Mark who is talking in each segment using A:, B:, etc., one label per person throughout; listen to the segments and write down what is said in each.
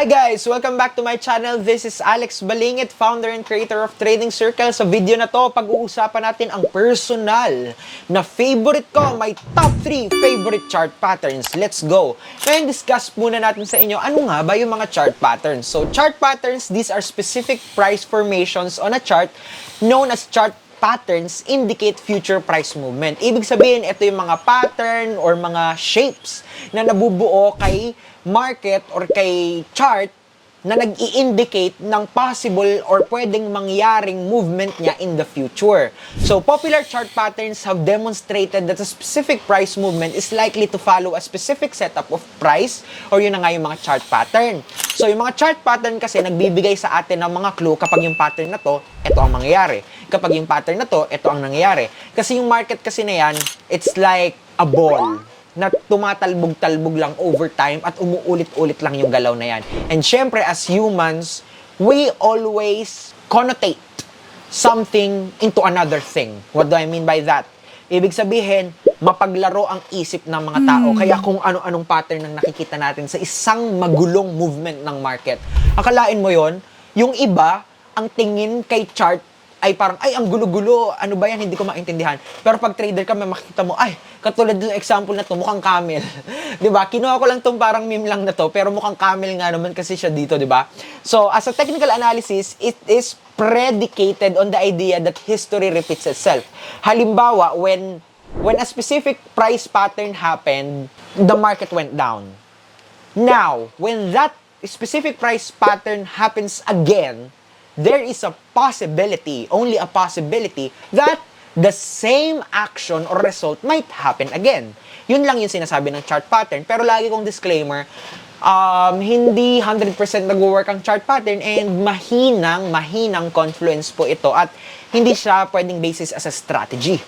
A: Hi guys! Welcome back to my channel. This is Alex Balingit, founder and creator of Trading Circle. Sa video na to, pag-uusapan natin ang personal na favorite ko, my top 3 favorite chart patterns. Let's go! Ngayon, discuss muna natin sa inyo, ano nga ba yung mga chart patterns? So, chart patterns, these are specific price formations on a chart known as chart patterns indicate future price movement. Ibig sabihin, ito yung mga pattern or mga shapes na nabubuo kay market or kay chart na nag indicate ng possible or pwedeng mangyaring movement niya in the future. So, popular chart patterns have demonstrated that a specific price movement is likely to follow a specific setup of price or yun na nga yung mga chart pattern. So, yung mga chart pattern kasi nagbibigay sa atin ng mga clue kapag yung pattern na to, ito ang mangyayari. Kapag yung pattern na to, ito ang nangyayari. Kasi yung market kasi na yan, it's like a ball na tumatalbog-talbog lang over time at umuulit-ulit lang yung galaw na yan. And syempre, as humans, we always connotate something into another thing. What do I mean by that? Ibig sabihin, mapaglaro ang isip ng mga tao. Kaya kung ano-anong pattern ang nakikita natin sa isang magulong movement ng market. Akalain mo yon yung iba, ang tingin kay chart ay parang, ay, ang gulo-gulo, ano ba yan, hindi ko maintindihan. Pero pag trader ka, may makikita mo, ay, katulad ng example na to, mukhang camel. ba Kinuha ko lang tong parang meme lang na to, pero mukhang camel nga naman kasi siya dito, di ba So, as a technical analysis, it is predicated on the idea that history repeats itself. Halimbawa, when when a specific price pattern happened, the market went down. Now, when that specific price pattern happens again, there is a possibility, only a possibility, that the same action or result might happen again. Yun lang yung sinasabi ng chart pattern. Pero lagi kong disclaimer, um, hindi 100% nag-work ang chart pattern and mahinang, mahinang confluence po ito at hindi siya pwedeng basis as a strategy.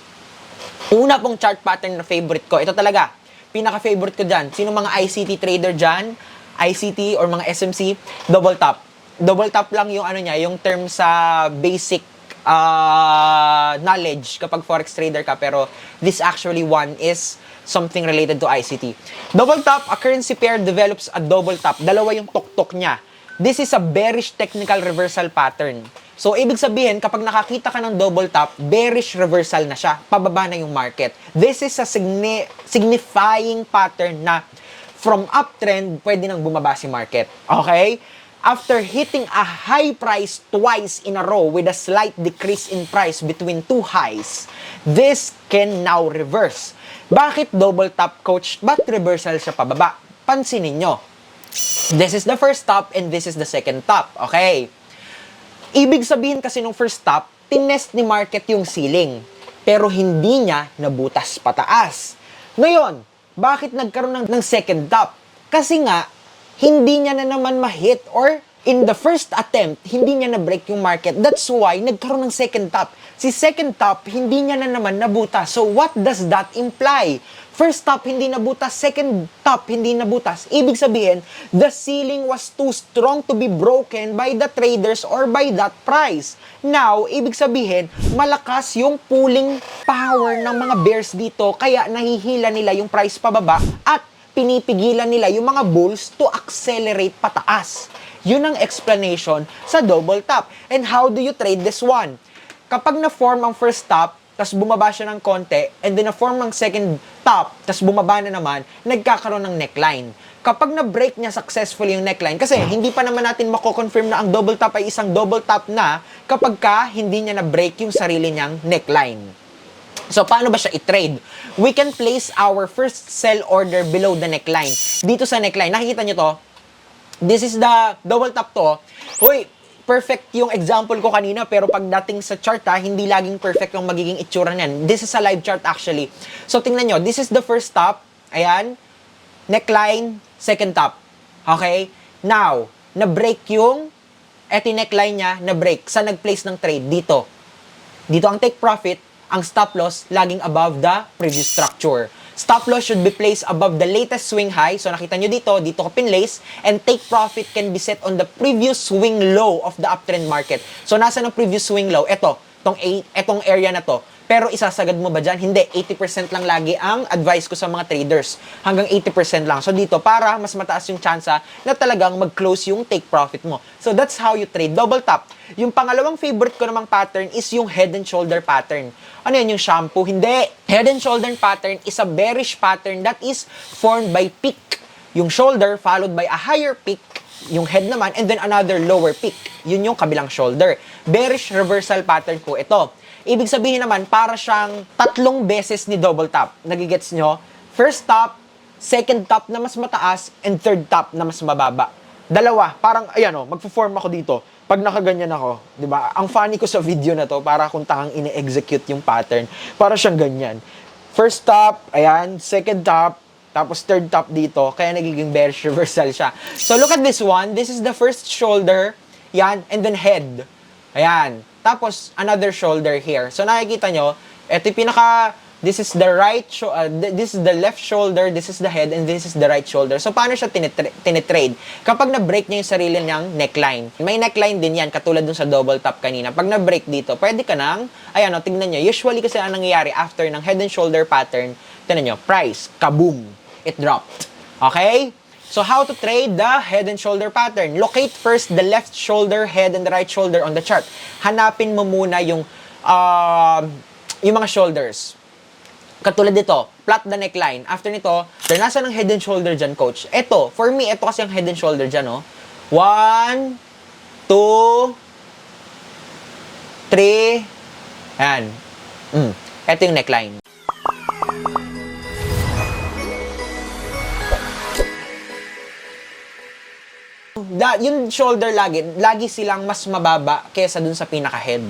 A: Una pong chart pattern na favorite ko, ito talaga, pinaka-favorite ko dyan. Sino mga ICT trader dyan? ICT or mga SMC, double top double tap lang yung ano niya, yung term sa basic uh, knowledge kapag forex trader ka pero this actually one is something related to ICT. Double tap, a currency pair develops a double tap. Dalawa yung tuktok niya. This is a bearish technical reversal pattern. So, ibig sabihin, kapag nakakita ka ng double top, bearish reversal na siya. Pababa na yung market. This is a signi- signifying pattern na from uptrend, pwede nang bumaba si market. Okay? After hitting a high price twice in a row with a slight decrease in price between two highs, this can now reverse. Bakit double top coach? Ba't reversal siya pababa? Pansinin nyo. This is the first top and this is the second top. Okay. Ibig sabihin kasi nung first top, tinest ni market yung ceiling. Pero hindi niya nabutas pataas. Ngayon, bakit nagkaroon ng, ng second top? Kasi nga, hindi niya na naman ma-hit or in the first attempt, hindi niya na-break yung market. That's why nagkaroon ng second top. Si second top, hindi niya na naman nabutas. So what does that imply? First top, hindi nabutas. Second top, hindi nabutas. Ibig sabihin, the ceiling was too strong to be broken by the traders or by that price. Now, ibig sabihin, malakas yung pulling power ng mga bears dito, kaya nahihila nila yung price pababa at pinipigilan nila yung mga bulls to accelerate pataas. Yun ang explanation sa double top. And how do you trade this one? Kapag na-form ang first top, tapos bumaba siya ng konti, and then na-form ang second top, tapos bumaba na naman, nagkakaroon ng neckline. Kapag na-break niya successfully yung neckline, kasi hindi pa naman natin mako-confirm na ang double top ay isang double top na kapag ka hindi niya na-break yung sarili niyang neckline. So, paano ba siya i-trade? We can place our first sell order below the neckline. Dito sa neckline, nakikita nyo to? This is the double top to. Hoy, perfect yung example ko kanina, pero pagdating sa chart ha, hindi laging perfect yung magiging itsura niyan. This is a live chart actually. So, tingnan nyo, this is the first top. Ayan. Neckline, second top. Okay? Now, na-break yung eto neckline niya, na-break. Sa nag-place ng trade? Dito. Dito ang take profit, ang stop loss laging above the previous structure. Stop loss should be placed above the latest swing high. So nakita nyo dito, dito ko pinlace. And take profit can be set on the previous swing low of the uptrend market. So nasa ng previous swing low? Ito, tong, A, etong area na to. Pero isasagad mo ba dyan? Hindi. 80% lang lagi ang advice ko sa mga traders. Hanggang 80% lang. So dito, para mas mataas yung tsansa na talagang mag-close yung take profit mo. So that's how you trade. Double tap. Yung pangalawang favorite ko namang pattern is yung head and shoulder pattern. Ano yan, yung shampoo? Hindi. Head and shoulder pattern is a bearish pattern that is formed by peak. Yung shoulder followed by a higher peak yung head naman, and then another lower peak. Yun yung kabilang shoulder. Bearish reversal pattern po ito. Ibig sabihin naman, para siyang tatlong beses ni double top. Nagigets nyo? First top, second top na mas mataas, and third top na mas mababa. Dalawa, parang, ayan o, magpo-form ako dito. Pag nakaganyan ako, di ba? Ang funny ko sa video na to, para kung takang ini-execute yung pattern, para siyang ganyan. First top, ayan, second top, tapos third top dito, kaya nagiging bearish reversal siya. So look at this one. This is the first shoulder. Yan. And then head. Ayan. Tapos another shoulder here. So nakikita nyo, ito yung pinaka, this is the right, sho- uh, th- this is the left shoulder, this is the head, and this is the right shoulder. So paano siya tinitre- tinitrade? Kapag na-break niya yung sarili niyang neckline. May neckline din yan, katulad dun sa double top kanina. Pag na-break dito, pwede ka nang, ayan o, tignan nyo. Usually kasi ang nangyayari after ng head and shoulder pattern, tignan nyo, price, kaboom it dropped. Okay? So how to trade the head and shoulder pattern? Locate first the left shoulder, head, and the right shoulder on the chart. Hanapin mo muna yung uh, yung mga shoulders. Katulad dito, flat the neckline. After nito, there nasa ng head and shoulder dyan, coach. Ito, for me, ito kasi ang head and shoulder dyan, oh. One, two, three, ayan. Mm. Ito yung neckline. Da, yung shoulder lagi, lagi silang mas mababa kesa dun sa pinaka-head.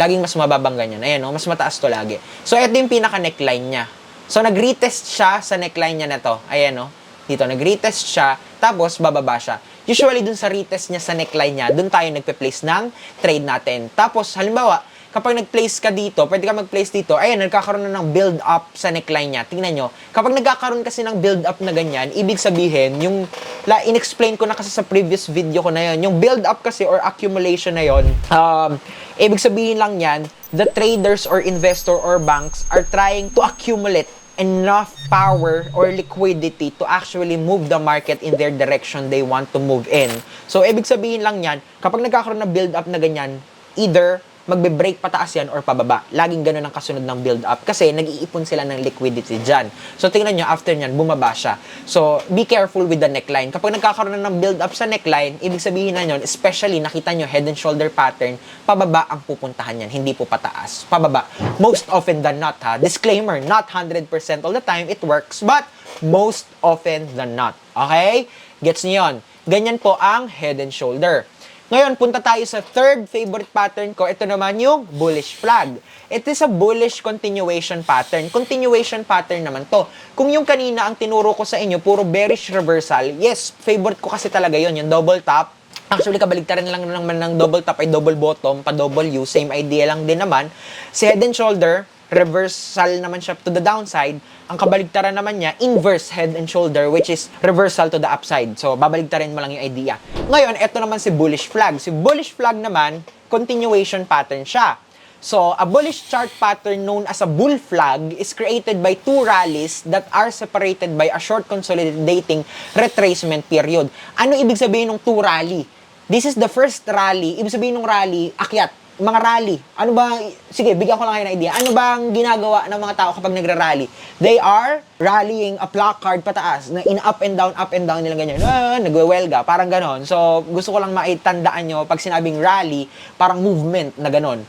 A: Laging mas mababang ganyan. Ayan, no? mas mataas to lagi. So, ito yung pinaka-neckline niya. So, nag-retest siya sa neckline niya na to. Ayan, no? Dito, nag-retest siya, tapos bababa siya. Usually, dun sa retest niya sa neckline niya, dun tayo nagpe-place ng trade natin. Tapos, halimbawa, kapag nag-place ka dito, pwede ka mag-place dito, ayan, nagkakaroon na ng build-up sa neckline niya. Tingnan nyo, kapag nagkakaroon kasi ng build-up na ganyan, ibig sabihin, yung, la, in-explain ko na kasi sa previous video ko na yon yung build-up kasi or accumulation na yon um, ibig sabihin lang yan, the traders or investor or banks are trying to accumulate enough power or liquidity to actually move the market in their direction they want to move in. So, ibig sabihin lang yan, kapag nagkakaroon ng build-up na ganyan, either magbe-break pataas yan or pababa. Laging ganun ang kasunod ng build-up kasi nag-iipon sila ng liquidity dyan. So, tingnan nyo, after nyan, bumaba siya. So, be careful with the neckline. Kapag nagkakaroon na ng build-up sa neckline, ibig sabihin na yun, especially nakita nyo head and shoulder pattern, pababa ang pupuntahan yan, hindi po pataas. Pababa. Most often than not, ha. Disclaimer, not 100% all the time it works, but most often than not. Okay? Gets niyo yun? Ganyan po ang head and shoulder. Ngayon, punta tayo sa third favorite pattern ko. Ito naman yung bullish flag. It is a bullish continuation pattern. Continuation pattern naman to. Kung yung kanina ang tinuro ko sa inyo, puro bearish reversal, yes, favorite ko kasi talaga yon yung double top. Actually, kabaligtaran lang naman ng double top ay double bottom, pa double U, same idea lang din naman. Si head and shoulder, reversal naman siya to the downside. Ang kabaligtaran naman niya, inverse head and shoulder, which is reversal to the upside. So, babaligtarin mo lang yung idea. Ngayon, ito naman si bullish flag. Si bullish flag naman, continuation pattern siya. So, a bullish chart pattern known as a bull flag is created by two rallies that are separated by a short consolidating retracement period. Ano ibig sabihin ng two rally? This is the first rally. Ibig sabihin ng rally, akyat mga rally. Ano ba, sige, bigyan ko lang kayo ng idea. Ano ba ang ginagawa ng mga tao kapag nagra-rally? They are rallying a placard pataas, na in up and down, up and down nila ganyan. Ah, nagwewelga, parang ganon. So, gusto ko lang maitandaan nyo, pag sinabing rally, parang movement na ganon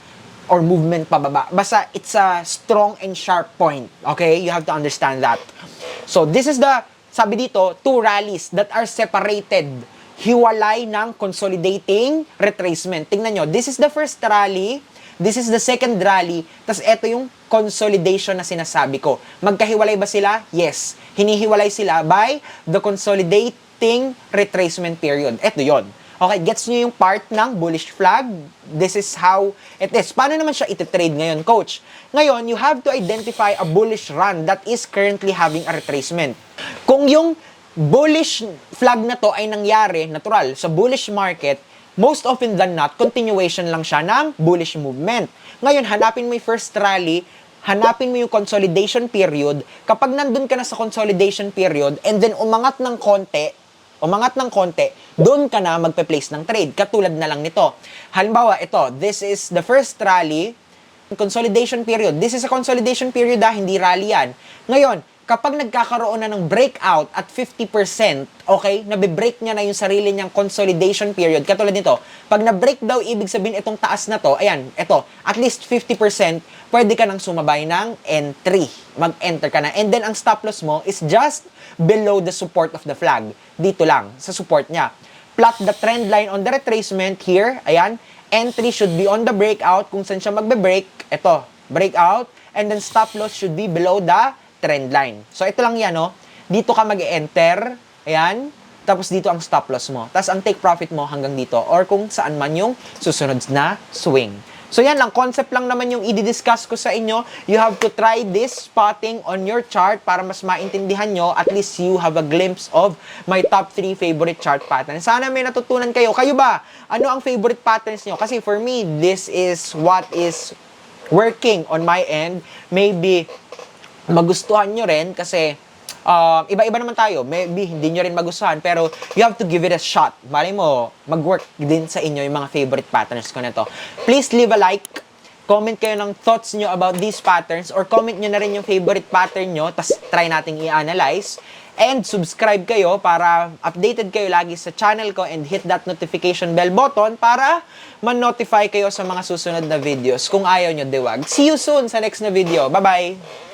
A: or movement pababa. Basta it's a strong and sharp point. Okay? You have to understand that. So, this is the, sabi dito, two rallies that are separated hiwalay ng consolidating retracement. Tingnan nyo, this is the first rally, this is the second rally, tas ito yung consolidation na sinasabi ko. Magkahiwalay ba sila? Yes. Hinihiwalay sila by the consolidating retracement period. Ito yon. Okay, gets nyo yung part ng bullish flag? This is how it is. Paano naman siya ititrade ngayon, coach? Ngayon, you have to identify a bullish run that is currently having a retracement. Kung yung bullish flag na to ay nangyari, natural, sa bullish market, most often than not, continuation lang siya ng bullish movement. Ngayon, hanapin mo yung first rally, hanapin mo yung consolidation period. Kapag nandun ka na sa consolidation period, and then umangat ng konti, umangat ng konti, doon ka na magpe-place ng trade. Katulad na lang nito. Halimbawa, ito, this is the first rally, consolidation period. This is a consolidation period ah, hindi rally yan. Ngayon, kapag nagkakaroon na ng breakout at 50%, okay, nabe-break niya na yung sarili niyang consolidation period. Katulad nito, pag na-break daw, ibig sabihin itong taas na to, ayan, ito, at least 50%, pwede ka nang sumabay ng entry. Mag-enter ka na. And then, ang stop loss mo is just below the support of the flag. Dito lang, sa support niya. Plot the trend line on the retracement here, ayan, entry should be on the breakout kung saan siya magbe-break. Ito, breakout, and then stop loss should be below the trend line. So, ito lang yan, no? Dito ka mag-enter, ayan, tapos dito ang stop loss mo. Tapos ang take profit mo hanggang dito or kung saan man yung susunod na swing. So yan lang, concept lang naman yung i-discuss ko sa inyo. You have to try this spotting on your chart para mas maintindihan nyo. At least you have a glimpse of my top 3 favorite chart patterns. Sana may natutunan kayo. Kayo ba? Ano ang favorite patterns nyo? Kasi for me, this is what is working on my end. Maybe magustuhan nyo rin kasi um, iba-iba naman tayo. Maybe hindi nyo rin magustuhan pero you have to give it a shot. Mali mo, mag-work din sa inyo yung mga favorite patterns ko na to. Please leave a like. Comment kayo ng thoughts nyo about these patterns or comment nyo na rin yung favorite pattern nyo tas try nating i-analyze. And subscribe kayo para updated kayo lagi sa channel ko and hit that notification bell button para ma-notify kayo sa mga susunod na videos. Kung ayaw nyo, diwag. See you soon sa next na video. Bye-bye!